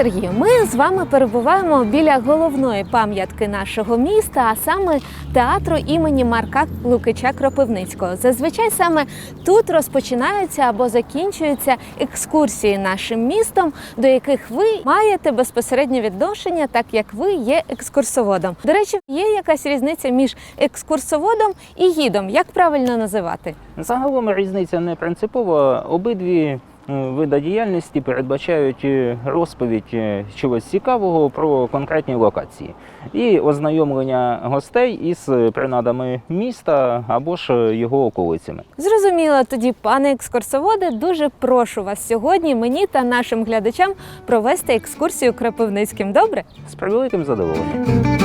Сергію, ми з вами перебуваємо біля головної пам'ятки нашого міста, а саме театру імені Марка Лукича Кропивницького. Зазвичай саме тут розпочинаються або закінчуються екскурсії нашим містом, до яких ви маєте безпосереднє відношення, так як ви є екскурсоводом. До речі, є якась різниця між екскурсоводом і гідом. Як правильно називати? Загалом різниця не принципова. Обидві е, види діяльності передбачають е, розповідь е, чогось цікавого про конкретні локації і ознайомлення гостей із принадами міста або ж його околицями. Зрозуміло, тоді, пане екскурсоводе, дуже прошу вас сьогодні мені та нашим глядачам провести екскурсію Кропивницьким. Добре? З превеликим задоволенням.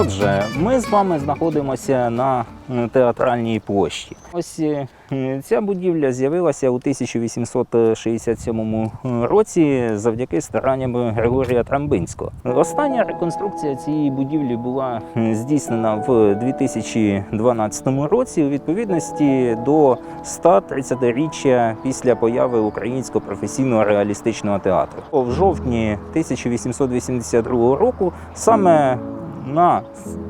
Отже, ми з вами знаходимося на театральній площі. Ось е, ця будівля з'явилася у 1867 році завдяки старанням Григорія Трамбинського. Остання реконструкція цієї будівлі була е, здійснена в 2012 році у відповідності до 130-річчя після появи українського професійного реалістичного театру. В жовтні 1882 року саме на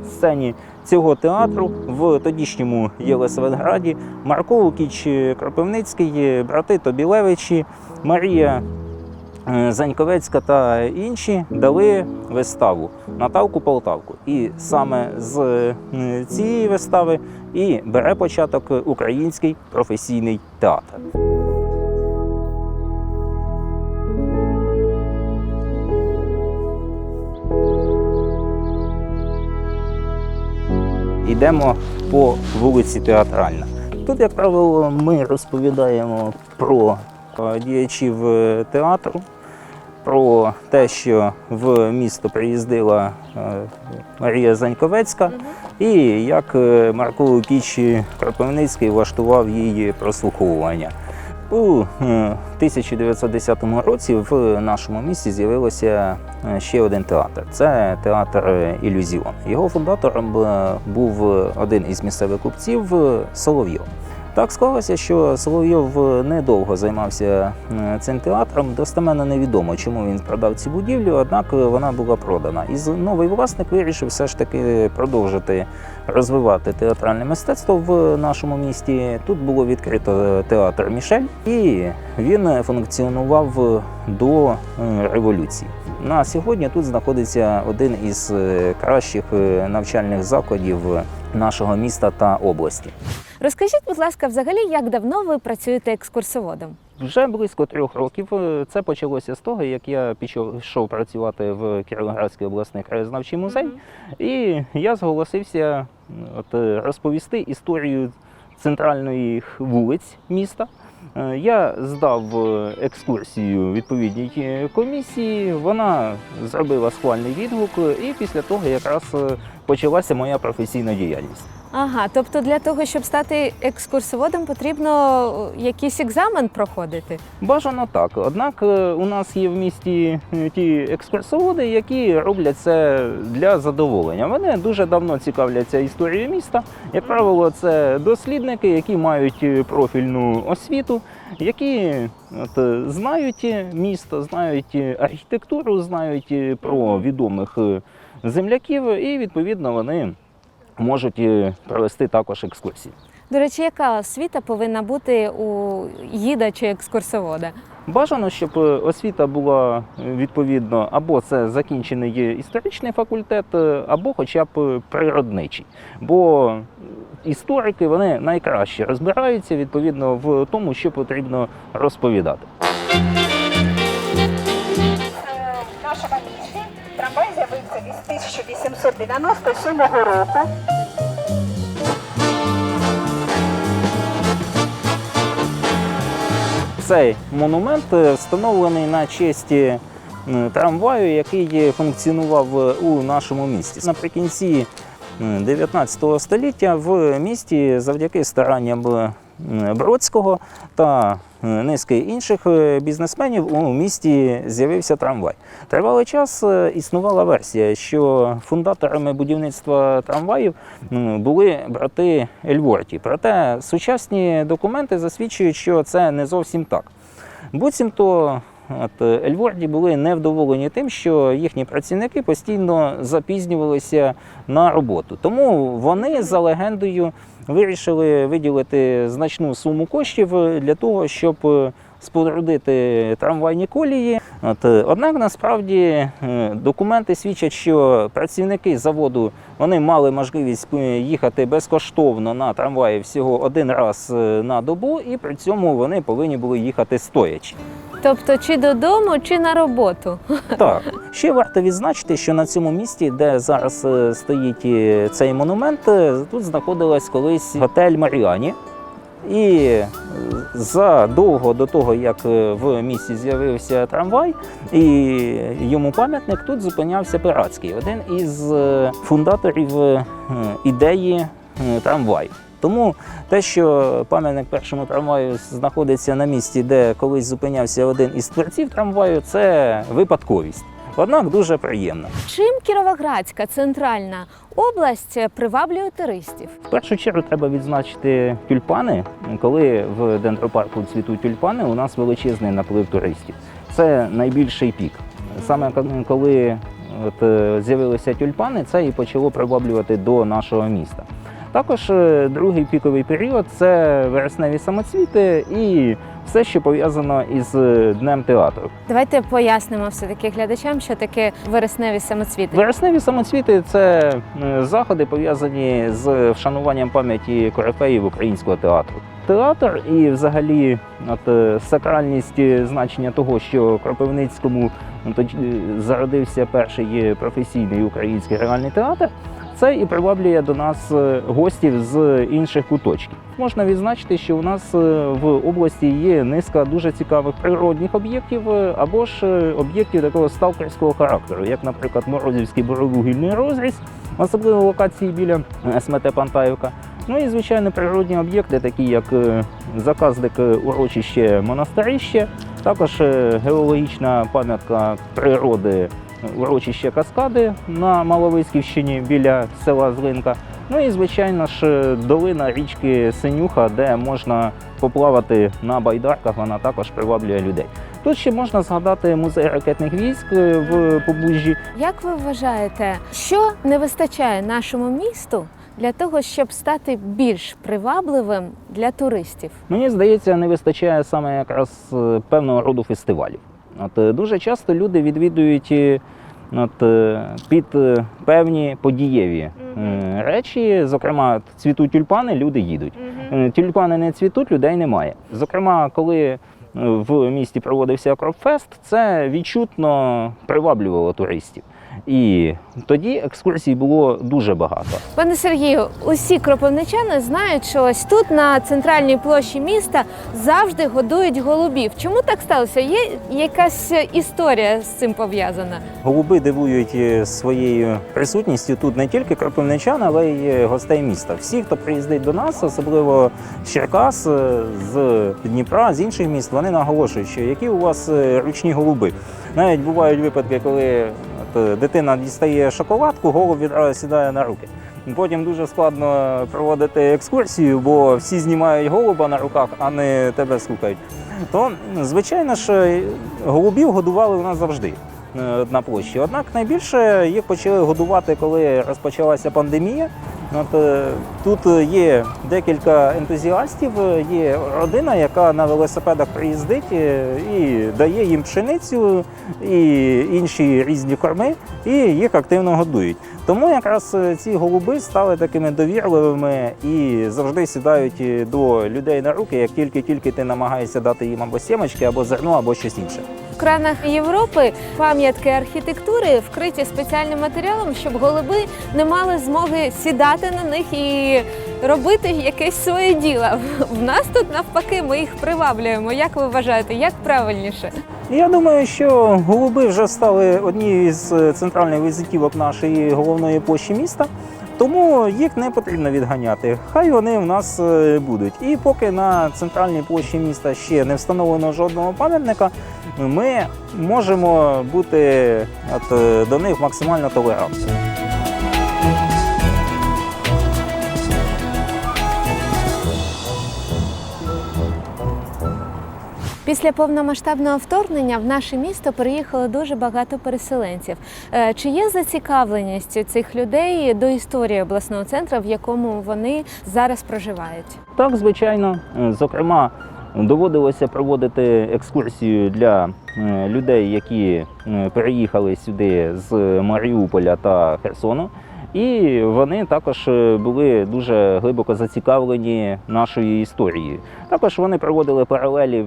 сцені цього театру в тодішньому Єлисаветграді Марко Лукіч Кропивницький, брати Тобілевичі, Марія е, Заньковецька та інші дали виставу Наталку Полтавку. І саме з е, цієї вистави і бере початок український професійний театр. Йдемо по вулиці Театральна. Тут, як правило, ми розповідаємо про е, діячів е, театру, про те, що в місто приїздила е, Марія Заньковецька, і як Марко Лукіч Кропивницький влаштував її прослуховування. У е, 1910 році в нашому місті з'явився е, ще один театр. Це театр е, Ілюзіон. Його фундатором е, був один із місцевих купців е, Соловйов. Так склалося, що Соловйов недовго займався е, цим театром. Достеменно невідомо, чому він продав цю будівлю, однак е, вона була продана. І новий власник вирішив все ж таки продовжити розвивати театральне мистецтво в нашому місті. Тут було відкрито театр Мішель, і він функціонував до е, революції. На сьогодні тут знаходиться один із е, кращих е, навчальних закладів нашого міста та області. Розкажіть, будь ласка, взагалі, як давно ви працюєте екскурсоводом? Вже близько трьох років. Е, Це почалося з того, як я пішов працювати в Кіровоградський обласний краєзнавчий музей, і я зголосився от, е, розповісти історію центральної вулиць міста. Е, Я здав е, екскурсію відповідній комісії. Вона зробила схвальний відгук, і після того якраз почалася моя професійна діяльність. Ага, тобто для того, щоб стати екскурсоводом, потрібно е, якийсь екзамен проходити. Бажано так. Однак е, у нас є в місті е, ті екскурсоводи, які роблять це для задоволення. Вони дуже давно цікавляться історією міста. Як правило, це дослідники, які мають профільну освіту, які от, знають місто, знають архітектуру, знають про відомих земляків, і відповідно вони можуть провести також екскурсії. До речі, яка освіта повинна бути у гіда чи екскурсовода? Бажано, щоб е, освіта була е, відповідно або це закінчений історичний факультет, е, або хоча б природничий. Бо історики вони найкраще розбираються відповідно в тому, що потрібно розповідати. З'явився із 1897 року. Цей монумент е, встановлений на честь е, трамваю, який функціонував е, у нашому місті. Наприкінці е, 19 століття в місті завдяки старанням Бродського та е, низки інших е, бізнесменів у місті з'явився трамвай. Тривалий час е, існувала версія, що фундаторами будівництва трамваїв були брати Ельворті. Проте сучасні документи засвідчують, що це не зовсім так. Буцімто от, Ельворді були невдоволені тим, що їхні працівники постійно запізнювалися на роботу. Тому вони за легендою вирішили виділити значну суму коштів для того, щоб е, спорудити трамвайні колії. От, е, однак насправді е, документи свідчать, що працівники заводу вони мали можливість їхати безкоштовно на трамваї всього один раз на добу, і при цьому вони повинні були їхати стоячи. Тобто, чи додому, чи на роботу. Так, ще варто відзначити, що на цьому місці, де зараз е, стоїть е, цей монумент, е, тут знаходилась колись готель Маріані. І задовго до того, як в місті з'явився трамвай, і йому пам'ятник тут зупинявся пиратський, один із фундаторів ідеї трамваю. Тому те, що пам'ятник першому трамваю знаходиться на місці, де колись зупинявся один із творців трамваю, це випадковість. Однак дуже приємно. Чим Кіровоградська центральна область приваблює туристів? В першу чергу треба відзначити тюльпани. Коли в дендропарку цвітуть тюльпани, у нас величезний наплив туристів. Це найбільший пік. Саме коли от, е, з'явилися тюльпани, це і почало приваблювати до нашого міста. Також е, другий піковий період це вересневі самоцвіти і все, що пов'язано із е, днем театру. Давайте пояснимо все таки глядачам, що таке вересневі самоцвіти. Вересневі самоцвіти це е, заходи пов'язані з вшануванням пам'яті корифеїв українського театру. Театр і, взагалі, от сакральність значення того, що в Кропивницькому ну, зародився перший професійний український реальний театр. Це і приваблює до нас е, гостів з інших куточків. Можна відзначити, що у нас е, в області є низка дуже цікавих природних об'єктів е, або ж об'єктів такого сталкерського характеру, як, наприклад, Морозівський боровугільний розріз, особливо локації біля СМТ Пантаївка. Ну і звичайно природні об'єкти, такі як заказник урочище монастирище, також геологічна пам'ятка природи урочище Каскади на Маловиськівщині біля села Злинка. Ну і звичайно ж долина річки Синюха, де можна поплавати на байдарках, вона також приваблює людей. Тут ще можна згадати музей ракетних військ е, в Побужжі. Як ви вважаєте, що не вистачає нашому місту для того, щоб стати більш привабливим для туристів? Мені здається, не вистачає саме якраз е, певного роду фестивалів. От е, дуже часто люди відвідують е, от, е, під певні подієві е, речі. Зокрема, цвітуть тюльпани, люди їдуть. Е, Тюльпани не цвітуть, людей немає. Зокрема, коли в місті проводився Кропфест, це відчутно приваблювало туристів. І тоді екскурсій було дуже багато. Пане Сергію, усі кропивничани знають, що ось тут на центральній площі міста завжди годують голубів. Чому так сталося? Є якась історія з цим пов'язана? Голуби дивують е, своєю присутністю тут не тільки кропивничан, але й е, гостей міста. Всі, хто приїздить до нас, особливо з Черкас, е, з Дніпра, з інших міст, вони наголошують, що які у вас ручні голуби. Навіть бувають випадки, коли е, дитина дістає шоколадку, голову сідає на руки. Потім дуже складно проводити екскурсію, бо всі знімають голуба на руках, а не тебе слухають. То, звичайно ж, е, голубів годували у нас завжди е, на площі. Однак найбільше їх почали годувати, коли розпочалася пандемія. От, е, тут є декілька ентузіастів, є родина, яка на велосипедах приїздить е, і дає їм пшеницю і інші різні корми, і їх активно годують. Тому якраз е, ці голуби стали такими довірливими і завжди сідають до людей на руки, як тільки-тільки ти намагаєшся дати їм або сімочки, або зерно, або щось інше. Кранах Європи пам'ятки архітектури вкриті спеціальним матеріалом, щоб голуби не мали змоги сідати на них і робити якесь своє діло. В нас тут навпаки ми їх приваблюємо. Як ви вважаєте, як правильніше? Я думаю, що голуби вже стали однією з центральних візитівок нашої головної площі міста. Тому їх не потрібно відганяти. Хай вони в нас е, будуть. І поки на центральній площі міста ще не встановлено жодного пам'ятника, ми можемо бути от, е, до них максимально толерантними. Після повномасштабного вторгнення в наше місто переїхало дуже багато переселенців. Е, Чи є зацікавленість цих людей до історії обласного центру, в якому вони зараз проживають? Так, звичайно. Е, Зокрема, доводилося проводити екскурсію для е, людей, які переїхали сюди з Маріуполя та Херсону. І вони також е, були дуже глибоко зацікавлені нашою історією. Також вони проводили паралелі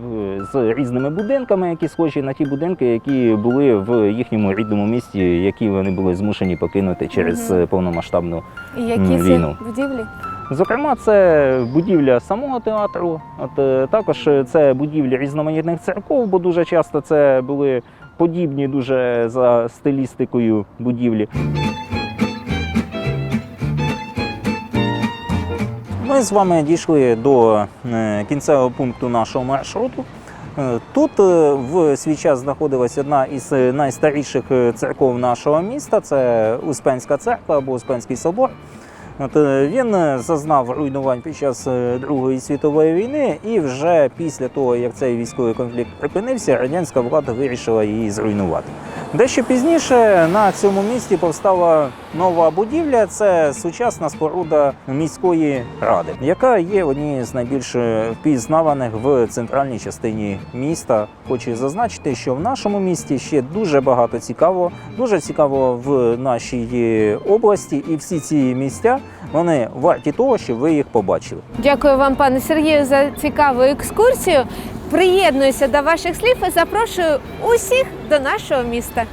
з різними будинками, які схожі на ті будинки, які були в їхньому рідному місті, які вони були змушені покинути через е, повномасштабну І які М, це будівлі? Зокрема, це будівля самого театру, от е, також це будівлі різноманітних церков, бо дуже часто це були подібні дуже за стилістикою будівлі. З вами дійшли до е, кінцевого пункту нашого маршруту. Е, Тут е, в свій час знаходилась одна із найстаріших церков нашого міста. Це Успенська церква або Успенський собор. От він зазнав руйнувань під час Другої світової війни, і вже після того, як цей військовий конфлікт припинився, радянська влада вирішила її зруйнувати. Дещо пізніше на цьому місці повстала нова будівля. Це сучасна споруда міської ради, яка є однією з найбільш впізнаваних в центральній частині міста. Хочу зазначити, що в нашому місті ще дуже багато цікаво, дуже цікаво в нашій області, і всі ці місця вони варті того, щоб ви їх побачили. Дякую вам, пане Сергію, за цікаву екскурсію. Приєднуюся до ваших слів і запрошую усіх до нашого міста.